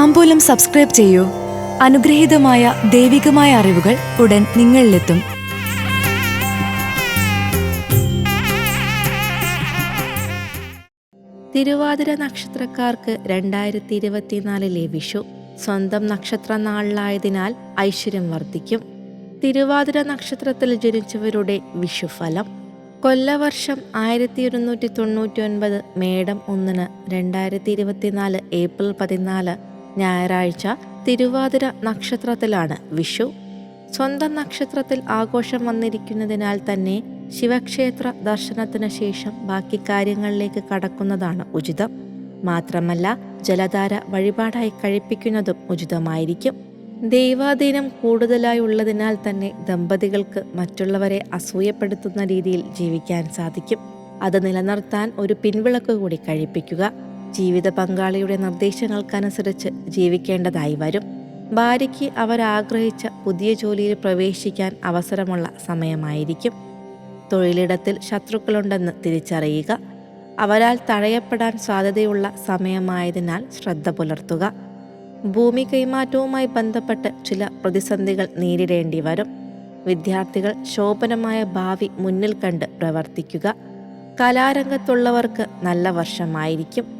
താമ്പൂലം subscribe ചെയ്യൂ. അനുഗ്രഹീതമായ ദൈവികമായ അറിവുകൾ ഉടൻ നിങ്ങളിലെത്തും. തിരുവാതിര നക്ഷത്രക്കാർക്ക് രണ്ടായിരത്തി ഇരുപത്തിനാലിലെ വിഷു സ്വന്തം നക്ഷത്ര നാളിലായതിനാൽ ഐശ്വര്യം വർദ്ധിക്കും. തിരുവാതിര നക്ഷത്രത്തിൽ ജനിച്ചവരുടെ വിഷുഫലം. കൊല്ലവർഷം ആയിരത്തി ഇരുന്നൂറ്റി തൊണ്ണൂറ്റി ഒൻപത് മേടം ഒന്നിന് രണ്ടായിരത്തി ഇരുപത്തിനാല് ഏപ്രിൽ പതിനാല് ഞായറാഴ്ച തിരുവാതിര നക്ഷത്രത്തിലാണ് വിഷു. സ്വന്തം നക്ഷത്രത്തിൽ ആഘോഷം വന്നിരിക്കുന്നതിനാൽ തന്നെ ശിവക്ഷേത്ര ദർശനത്തിന് ശേഷം ബാക്കി കാര്യങ്ങളിലേക്ക് കടക്കുന്നതാണ് ഉചിതം. മാത്രമല്ല ജലധാര വഴിപാടായി കഴിപ്പിക്കുന്നതും ഉചിതമായിരിക്കും. ദൈവാധീനം കൂടുതലായി ഉള്ളതിനാൽ തന്നെ ദമ്പതികൾക്ക് മറ്റുള്ളവരെ അസൂയപ്പെടുത്തുന്ന രീതിയിൽ ജീവിക്കാൻ സാധിക്കും. അത് നിലനിർത്താൻ ഒരു പിൻവിളക്ക് കൂടി കഴിപ്പിക്കുക. ജീവിത പങ്കാളിയുടെ നിർദ്ദേശങ്ങൾക്കനുസരിച്ച് ജീവിക്കേണ്ടതായി വരും. ഭാര്യയ്ക്ക് അവരാഗ്രഹിച്ച പുതിയ ജോലിയിൽ പ്രവേശിക്കാൻ അവസരമുള്ള സമയമായിരിക്കും. തൊഴിലിടത്തിൽ ശത്രുക്കളുണ്ടെന്ന് തിരിച്ചറിയുക. അവരാൽ തഴയപ്പെടാൻ സാധ്യതയുള്ള സമയമായതിനാൽ ശ്രദ്ധ പുലർത്തുക. ഭൂമി കൈമാറ്റവുമായി ബന്ധപ്പെട്ട് ചില പ്രതിസന്ധികൾ നേരിടേണ്ടി വരും. വിദ്യാർത്ഥികൾ ശോഭനമായ ഭാവി മുന്നിൽ കണ്ട് പ്രവർത്തിക്കുക. കലാരംഗത്തുള്ളവർക്ക് നല്ല വർഷമായിരിക്കും.